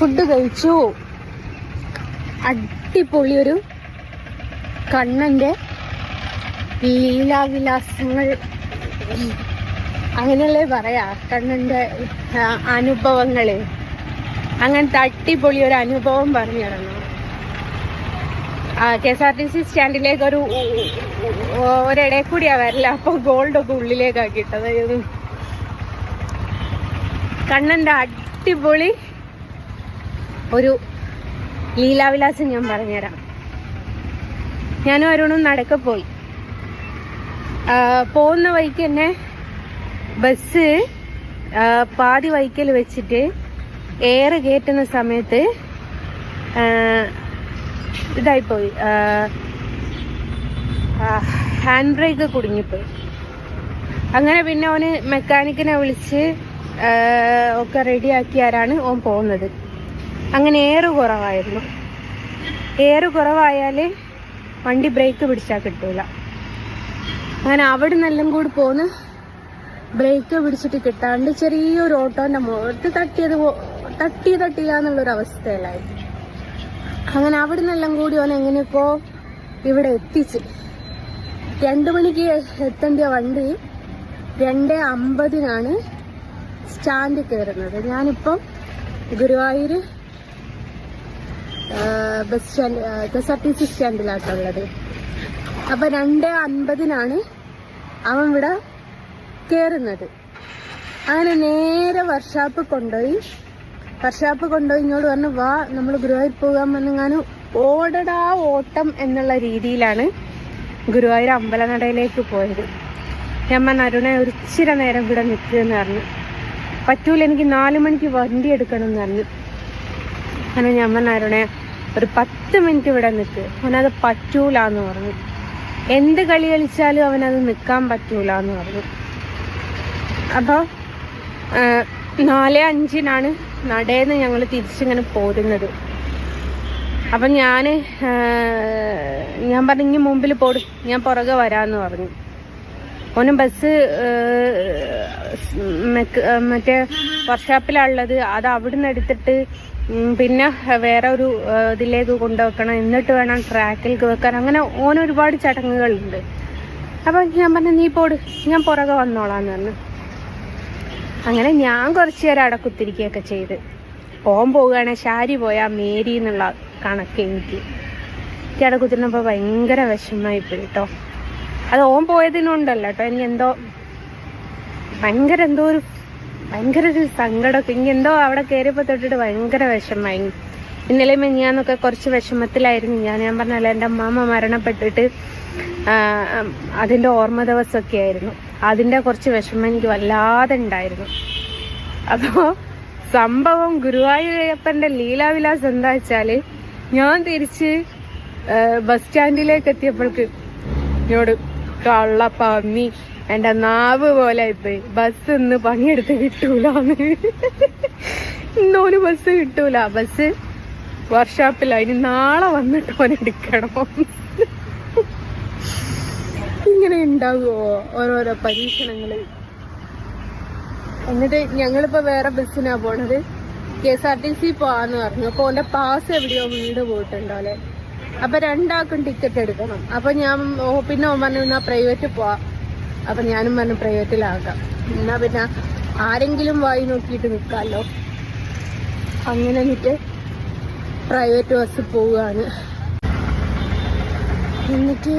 Food കഴിച്ചു. അടിപൊളി ഒരു കണ്ണന്റെ ലീലാവിലാസങ്ങൾ. അങ്ങനെയല്ലേ പറയാ കണ്ണന്റെ അനുഭവങ്ങളെ. അങ്ങനത്തെ അടിപൊളി ഒരു അനുഭവം പറഞ്ഞു തരണം. K S R T C സ്റ്റാൻഡിലേക്ക് ഒരു ഒരിടയിൽ കൂടിയാ വരില്ല അപ്പൊ ഗോൾഡ് ഒക്കെ കണ്ണന്റെ അടിപൊളി ഒരു ലീലാവിലാസം ഞാൻ പറഞ്ഞുതരാം. ഞാനും അരുണും നടക്ക പോയി. പോകുന്ന വഴിക്ക് തന്നെ ബസ് പാതി വൈക്കൽ വെച്ചിട്ട് എയർ കയറ്റുന്ന സമയത്ത് ഇതായിപ്പോയി. Hand brake കുടുങ്ങിപ്പോയി. അങ്ങനെ പിന്നെ അവന് മെക്കാനിക്കിനെ വിളിച്ച് ഒക്കെ റെഡിയാക്കിയാരാണ് ഓൻ പോകുന്നത്. അങ്ങനെ എയർ കുറവായിരുന്നു. എയർ കുറവായാൽ വണ്ടി ബ്രേക്ക് പിടിച്ചാൽ കിട്ടൂല. അങ്ങനെ അവിടെ നിന്നെല്ലാം കൂടി പോന്ന് ബ്രേക്ക് പിടിച്ചിട്ട് കിട്ടാണ്ട് ചെറിയൊരു ഓട്ടോന്റെ മുഖത്ത് തട്ടിയത് തട്ടി തട്ടില്ല എന്നുള്ളൊരു അവസ്ഥയിലായിരുന്നു അങ്ങനെ അവിടെ നിന്നെല്ലാം കൂടി ഓൻ എങ്ങനെയൊക്കെയോ ഇവിടെ എത്തിച്ച്. രണ്ടു മണിക്ക് എത്തേണ്ട വണ്ടി രണ്ട് അമ്പതിനാണ് സ്റ്റാൻഡിൽ കയറുന്നത്. ഞാനിപ്പം Guruvayur bus stand S R T C സ്റ്റാൻഡിലാട്ടുള്ളത് അപ്പൊ രണ്ട് അൻപതിനാണ് അവൻ ഇവിടെ കയറുന്നത് അങ്ങനെ നേരെ വർഷാപ്പ് കൊണ്ടുപോയി. വർഷാപ്പ് കൊണ്ടുപോയി ഇങ്ങോട്ട് പറഞ്ഞു വാ നമ്മൾ ഗുരുവായൂർ പോകാൻ വന്നെങ്ങാനും ഓടടാ ഓട്ടം എന്നുള്ള രീതിയിലാണ് ഗുരുവായൂർ അമ്പലനടയിലേക്ക് പോയത്. ഞാൻ നരുണെ ഒരു ഇച്ചിരി നേരം ഇവിടെ നിൽക്കുമെന്ന് പറഞ്ഞു. പറ്റൂല എനിക്ക് നാലു മണിക്ക് വണ്ടി എടുക്കണം എന്ന് പറഞ്ഞു. അങ്ങനെ ഞാൻ പറഞ്ഞു ഒരു പത്ത് മിനിറ്റ് ഇവിടെ നിൽക്ക് അവനത് പറ്റൂല എന്ന് പറഞ്ഞു. എന്ത് കളി കളിച്ചാലും അവനത് നിൽക്കാൻ പറ്റൂല എന്ന് പറഞ്ഞു അപ്പോൾ നാല് അഞ്ചിനാണ് നടേന്ന് ഞങ്ങൾ തിരിച്ചിങ്ങനെ പോരുന്നത്. അപ്പം ഞാൻ ഞാൻ പറഞ്ഞു മുമ്പിൽ പോടും ഞാൻ പുറകെ വരാമെന്ന് പറഞ്ഞു. ഓനും ബസ് മറ്റേ വർക്ക്ഷോപ്പിലുള്ളത് അത് അവിടുന്ന് എടുത്തിട്ട് പിന്നെ വേറെ ഒരു ഇതിലേക്ക് കൊണ്ടുവെക്കണം. എന്നിട്ട് വേണം ട്രാക്കിൽ വെക്കാൻ. അങ്ങനെ ഓന് ഒരുപാട് ചടങ്ങുകളുണ്ട്. അപ്പം ഞാൻ പറഞ്ഞു നീ പോട് ഞാൻ പുറകെ വന്നോളാന്ന് പറഞ്ഞു. അങ്ങനെ ഞാൻ കുറച്ച് നേരം അവിടെ കുത്തിരിക്കുകയൊക്കെ ചെയ്ത്. ഓൻ പോവുകയാണെങ്കിൽ ശാരി പോയാ മേരി എന്നുള്ള കണക്ക് എനിക്ക്. അവിടെ കുത്തിരുന്നപ്പോൾ ഭയങ്കര വിഷമമായിപ്പോയി കേട്ടോ അത് ഓൻ പോയതിനുണ്ടല്ലോ കേട്ടോ ഇനി എന്തോ ഭയങ്കര എന്തോ ഒരു ഭയങ്കര ഒരു സങ്കടമൊക്കെ. ഇനി എന്തോ അവിടെ കയറിയപ്പോൾ തൊട്ടിട്ട് ഭയങ്കര വിഷമായി ഇന്നലെ മെഞ്ഞാന്നൊക്കെ കുറച്ച് വിഷമത്തിലായിരുന്നു. ഞാൻ ഞാൻ പറഞ്ഞല്ലോ എന്റെ അമ്മാമ്മ മരണപ്പെട്ടിട്ട് അതിന്റെ ഓർമ്മ ദിവസമൊക്കെ ആയിരുന്നു. അതിന്റെ കുറച്ച് വിഷമം എനിക്ക് വല്ലാതെ ഉണ്ടായിരുന്നു. അപ്പോൾ സംഭവം ഗുരുവായൂരപ്പന്റെ ലീലാവിലാസ് എന്താ വെച്ചാൽ ഞാൻ തിരിച്ച് ബസ് സ്റ്റാൻഡിലേക്ക് എത്തിയപ്പോൾക്ക് എന്നോട് കള്ള പന്നി നാവ് പോലെ ആയിപ്പോയി. ബസ് ഇന്ന് പണിയെടുത്ത് കിട്ടൂലെന്ന്. ഇന്നോന് ബസ് കിട്ടൂല. ബസ് വർക്ക്ഷോപ്പില ഇനി നാളെ വന്നിട്ട് ഓൻ എടുക്കണം. ഇങ്ങനെ ഉണ്ടാകുമോ ഓരോരോ പരീക്ഷണങ്ങൾ. എന്നിട്ട് ഞങ്ങളിപ്പോ വേറെ ബസ്സിനാ പോണത്. K S R T C പോവാന്ന് പറഞ്ഞു. അപ്പൊ ഓന്റെ പാസ് എവിടെയോ വീട് പോയിട്ടുണ്ടോ അല്ലെ? അപ്പൊ രണ്ടാൾക്കും ടിക്കറ്റ് എടുക്കണം. അപ്പൊ ഞാൻ പിന്നെ ഓൻ പറഞ്ഞു എന്നാ പ്രൈവറ്റ് പോവാ. അപ്പൊ ഞാനും പറഞ്ഞു പ്രൈവറ്റിലാക്കാം എന്നാ പിന്നെ ആരെങ്കിലും വായി നോക്കിയിട്ട് നിൽക്കാമല്ലോ അങ്ങനെ എന്നിട്ട് പ്രൈവറ്റ് ബസ് പോവുകയാണ് എന്നിട്ട്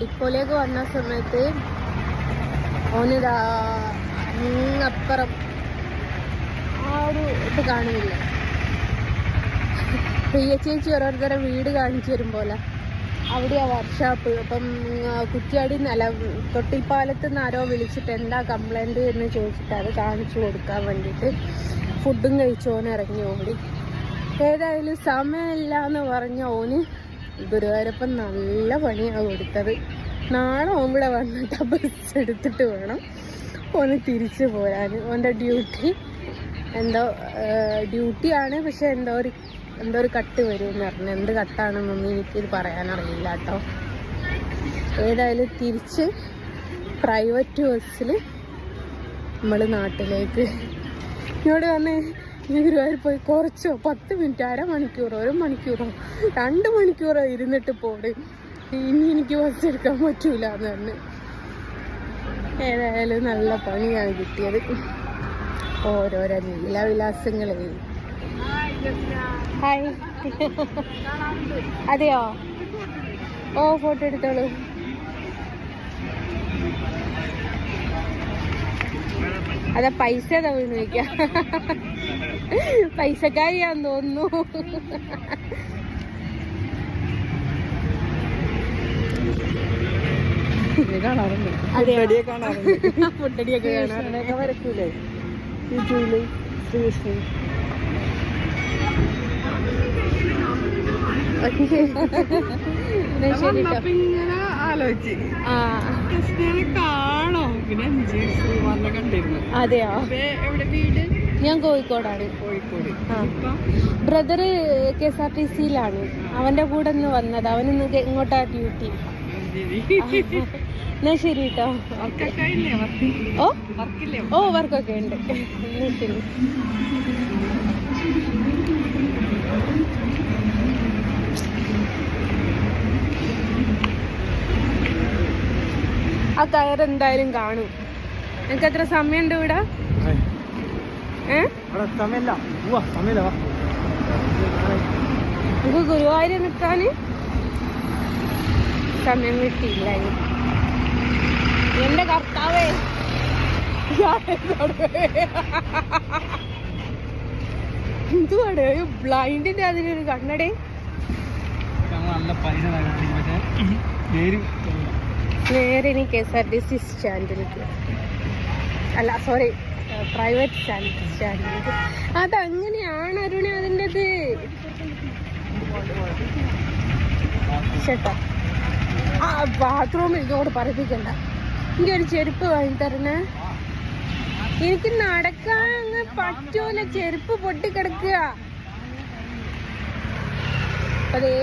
ഡിപ്പോയിലേക്ക് വന്ന സമയത്ത് ഓനിതാ അങ്ങപ്പുറം ആ ഒരു ഇത് കാണുന്നില്ല? പ്രിയ ചേച്ചി ഓരോരുത്തരെ വീട് കാണിച്ചു തരും പോലെ. അവിടെയാ വർക്ക്ഷോപ്പ് അപ്പം കുറ്റിയാടി നില തൊട്ടിൽപ്പാലത്ത് നിന്ന് ആരോ വിളിച്ചിട്ട് എന്താ കംപ്ലൈന്റ് എന്ന് ചോദിച്ചിട്ട് അത് കാണിച്ചു കൊടുക്കാൻ വേണ്ടിയിട്ട് ഫുഡും കഴിച്ച് ഇറങ്ങി ഓടി. ഏതായാലും സമയമില്ല എന്ന് പറഞ്ഞ ഓന് ഗുരുവായൂരപ്പൻ നല്ല പണിയാണ് കൊടുത്തത്. നാളെ ഇവിടെ വന്നിട്ട് ബസ് എടുത്തിട്ട് വേണം ഓന് തിരിച്ചു പോരാൻ ഓന്റെ ഡ്യൂട്ടി എന്തോ ഡ്യൂട്ടിയാണ് പക്ഷെ എന്തോ ഒരു എന്തോ ഒരു കട്ട് വരും എന്ന് പറഞ്ഞു. എന്ത് കട്ടാണെന്നൊന്നും എനിക്കിത് പറയാനറിയില്ല കേട്ടോ. ഏതായാലും തിരിച്ച് പ്രൈവറ്റ് ബസ്സിൽ നമ്മൾ നാട്ടിലേക്ക്. ഇവിടെ വന്ന് ഗുരുവായൂർ പോയി കുറച്ചോ പത്ത് മിനിറ്റ് അരമണിക്കൂറോ ഒരു മണിക്കൂറോ രണ്ട് മണിക്കൂറോ ഇരുന്നിട്ട് പോട് ഇനി എനിക്ക് ബസ് എടുക്കാൻ പറ്റൂല എന്ന് പറഞ്ഞു. ഏതായാലും നല്ല പണിയാണ് കിട്ടിയത്. ഓരോരോ ലീലാവിലാസങ്ങളെ. ഹായ് അതെയോ? ഓ ഫോട്ടോ എടുത്തോളൂ. അതാ പൈസ ഏതാ വീണ് വയ്ക്ക പൈസക്കാരിയാന്ന് തോന്നുന്നു. കാണാറുണ്ട്. വരക്കൂലേ? യൂട്യൂബിൽ ശ്രീകൃഷ്ണൻ എന്നാ ശരി ട്ടോ. അപ്പൊ ഇങ്ങനെ ആലോചിച്ച് ആ കൃഷ്ണനെ കാണോ? പിന്നെ അതെയോ? ഞാൻ കോഴിക്കോടാണ്. Brother K S R T സിയിലാണ്. അവന്റെ കൂടെ ഒന്ന് വന്നത്. അവനിന്ന് ഗ- ഇങ്ങോട്ടാ ഡ്യൂട്ടി. എന്നാ ശരി കേട്ടോ ഓ. വർക്കില്ലേ? ഓ വർക്കൊക്കെ ഉണ്ട്. എന്നാ ശരി. ആ ടയർ എന്തായാലും കാണും. നിനക്ക് എത്ര സമയമുണ്ട് ഇവിടെ? നമുക്ക് ഗുരുവായൂർ നിൽക്കാന് സമയം കിട്ടിയില്ല. എന്റെ കർത്താവേ. എന്തുവാണ് ഒരു ബ്ലൈൻഡിന്റെ അതിനൊരു കണ്ണടേ. നല്ല പേര് നേരെ ഇനി K S R T C സ്റ്റാൻഡിലേക്ക് അല്ല സോറി പ്രൈവറ്റ് സ്റ്റാൻഡ് സ്റ്റാൻഡിലേക്ക് അതങ്ങനെയാണ് അരുണ അതിന്റെത്? ചേട്ടാ ആ ബാത്റൂമിൽ ഇതോട് പറയിപ്പിക്കണ്ട. എനിക്ക് ഒരു ചെരുപ്പ് വാങ്ങി തരണേ. എനിക്ക് നടക്കാൻ അങ്ങ് പറ്റൂല ചെരുപ്പ് പൊട്ടിക്കിടക്കുക. അതേ.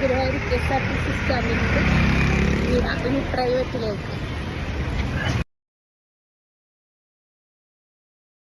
Guruvayur K S R T C സ്റ്റാൻഡിലേക്ക് ഇനി പ്രൈവറ്റിലേക്ക്